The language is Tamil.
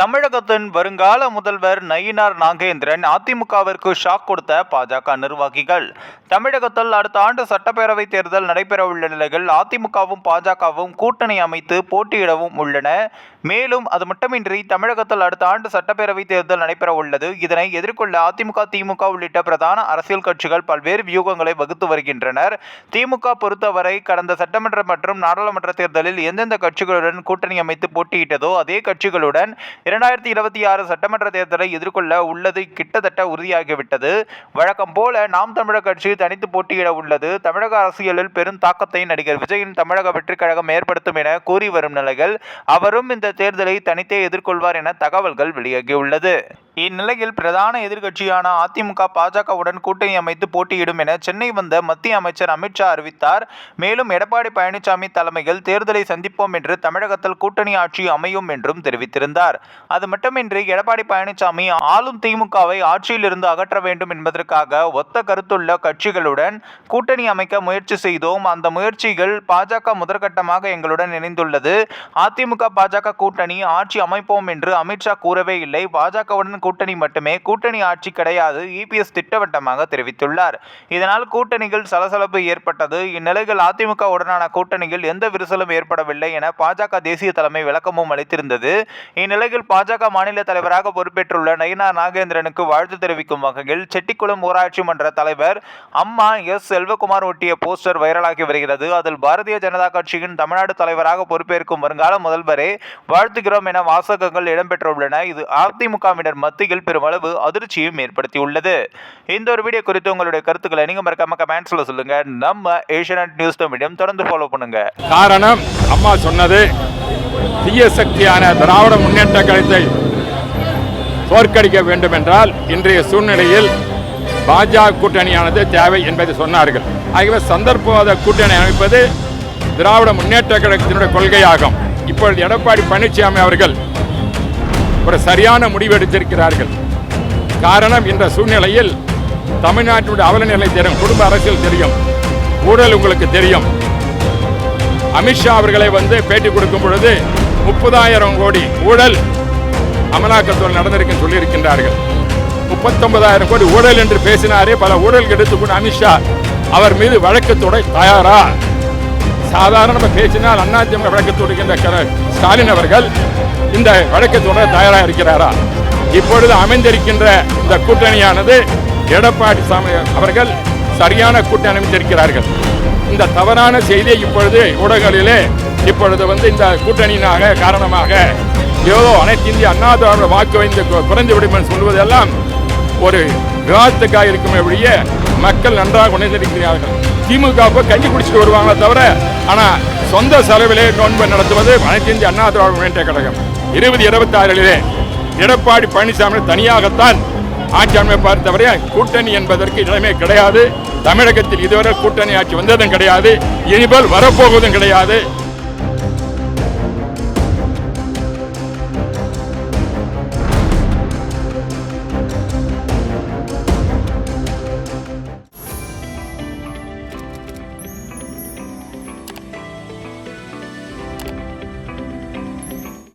தமிழகத்தின் வருங்கால முதல்வர் நயினார் நாகேந்திரன் அதிமுகவிற்கு ஷாக் கொடுத்த பாஜக நிர்வாகிகள். தமிழகத்தில் அடுத்த ஆண்டு சட்டப்பேரவை தேர்தல் நடைபெறவுள்ள நிலையில் அதிமுகவும் பாஜகவும் கூட்டணி அமைத்து போட்டியிடவும் உள்ளன. மேலும் அது மட்டுமின்றி தமிழகத்தில் அடுத்த ஆண்டு சட்டப்பேரவை தேர்தல் நடைபெற உள்ளது இதனை எதிர்கொள்ள அதிமுக திமுக உள்ளிட்ட பிரதான அரசியல் கட்சிகள் பல்வேறு வியூகங்களை வகுத்து வருகின்றனர். திமுக பொறுத்தவரை கடந்த சட்டமன்ற மற்றும் நாடாளுமன்ற தேர்தலில் எந்தெந்த கட்சிகளுடன் கூட்டணி அமைத்து போட்டியிட்டதோ அதே கட்சிகளுடன் இரண்டாயிரத்தி இருபத்தி ஆறு சட்டமன்ற தேர்தலை எதிர்கொள்ள உள்ளது கிட்டத்தட்ட உறுதியாகிவிட்டது. வழக்கம் போல நாம் தமிழர் கட்சி தனித்து போட்டியிட உள்ளது. தமிழக அரசியலில் பெரும் தாக்கத்தை நடிகர் விஜயின் தமிழக வெற்றிக் கழகம் ஏற்படுத்தும் என கூறி வரும் நிலையில் அவரும் இந்த தேர்தலை தனித்தே எதிர்கொள்வார் என தகவல்கள் வெளியாகியுள்ளது. இந்நிலையில் பிரதான எதிர்க்கட்சியான அதிமுக பாஜகவுடன் கூட்டணி அமைத்து போட்டியிடும் என சென்னை வந்த மத்திய அமைச்சர் அமித்ஷா அறிவித்தார். மேலும் எடப்பாடி பழனிசாமி தலைமையில் தேர்தலை சந்திப்போம் என்று தமிழகத்தில் கூட்டணி ஆட்சி அமையும் என்றும் தெரிவித்திருந்தார். அது மட்டுமின்றி எடப்பாடி பழனிசாமி ஆளும் திமுகவை ஆட்சியிலிருந்து அகற்ற வேண்டும் என்பதற்காக ஒத்த கருத்துள்ள கட்சிகளுடன் கூட்டணி அமைக்க முயற்சி செய்தோம். அந்த முயற்சிகள் பாஜக முதற்கட்டமாக எங்களுடன் இணைந்துள்ளது. அதிமுக பாஜக கூட்டணி ஆட்சி அமைப்போம் என்று அமித்ஷா கூறவே இல்லை. பாஜகவுடன் கூட்டணி மட்டுமே கூட்டணி ஆட்சி கிடையாது இபிஎஸ் திட்டவட்டமாக தெரிவித்துள்ளார். இதனால் கூட்டணிகள் சலசலப்பு ஏற்பட்டது. இந்நிலையில் அதிமுக உடனான கூட்டணியில் எந்த விரிசலும் ஏற்படவில்லை என பாஜக தேசிய தலைமை விளக்கமும் அளித்திருந்தது. இந்நிலையில் பாஜக மாநில தலைவராக பொறுப்பேற்றுள்ள நயினா நாகேந்திரனுக்கு வாழ்த்து தெரிவிக்கும் வகையில் செட்டிக்குளம் ஊராட்சி மன்ற தலைவர் அம்மா எஸ் செல்வகுமார் ஒட்டிய போஸ்டர் வைரலாகி வருகிறது. அதில் பாரதிய ஜனதா கட்சியின் தமிழ்நாடு தலைவராக பொறுப்பேற்கும் வருங்கால முதல்வரே வாழ்த்துகிறோம் என வாசகங்கள் இடம்பெற்றுள்ளன. இது அதிமுகவினர் மத்தியில் பெருமளவு அதிர்ச்சியும் ஏற்படுத்தியுள்ளது. இந்த ஒரு வீடியோ குறித்து உங்களுடைய கருத்துக்களை நீங்க மறக்காம கமெண்ட்ஸ்ல சொல்லுங்க. நம்ம ஏஷியநெட் நியூஸ் மீடியம் தொடர்ந்து ஃபாலோ பண்ணுங்க. காரணம் அம்மா சொன்னது தீய சக்தியான திராவிட முன்னேற்ற கழகத்தை தோற்கடிக்க வேண்டும் என்றால் இன்றைய சூழ்நிலையில் பாஜக கூட்டணியானது தேவை என்பதை சொன்னார்கள். ஆகவே சந்தர்ப்பவாத கூட்டணி அமைப்பது திராவிட முன்னேற்ற கழகத்தினுடைய கொள்கையாகும். இப்பொழுது எடப்பாடி பழனிசாமி அவர்கள் ஒரு சரியான முடிவு எடுத்திருக்கிறார்கள். காரணம் இந்த சூழ்நிலையில் தமிழ்நாட்டினுடைய அவலநிலை தெரியும் குடும்ப அரசியல் தெரியும் ஊழல் உங்களுக்கு தெரியும். அமித்ஷா அவர்களை வந்து பேட்டி கொடுக்கும் பொழுது முப்பதாயிரம் கோடி ஊழல் அமலாக்கத்துறை நடந்திருக்குன்னு சொல்லியிருக்கின்றார்கள். முப்பத்தொன்பதாயிரம் கோடி ஊழல் என்று பேசினாரே பல ஊழல் எடுத்துக்கொண்டு அமித்ஷா அவர் மீது வழக்கு தொடர தயாரா? சாதாரண நம்ம பேசினால் அதிமுக வழக்கு தொடுக்கின்ற ஸ்டாலின் அவர்கள் இந்த வழக்கு தொடர தயாராக இருக்கிறாரா? இப்பொழுது அமைந்திருக்கின்ற இந்த கூட்டணியானது எடப்பாடி அவர்கள் சரியான கூட்டணி அமைந்திருக்கிறார்கள் இந்த தவறான செய்தியை இப்பொழுது ஊடகங்களிலே இப்பொழுது வந்து இந்த கூட்டணியினாக காரணமாக ஏதோ அனைத்து இந்திய அண்ணா திராவிட வாக்கு வைந்து கு- குறைந்து விடும் என்று சொல்வதெல்லாம் ஒரு விவாதத்துக்காக இருக்குமே ஒழிய மக்கள் நன்றாக உணர்ந்திருக்கிறார்கள். திமுக கஞ்சி குடிச்சிட்டு வருவாங்களே தவிர ஆனா சொந்த செலவிலே நோன்பு நடத்துவது அனைத்து இந்திய அண்ணா திராவிட முன்னேற்ற கழகம். இருபது இருபத்தி ஆறிலே எடப்பாடி பழனிசாமி தனியாகத்தான் ஆட்சி அமைப்பார் தவிர கூட்டணி என்பதற்கு இடமே கிடையாது. தமிழகத்தில் இதுவரை கூட்டணி ஆட்சி வந்ததும் கிடையாது. இனிமேல் வரப்போவதும் கிடையாது.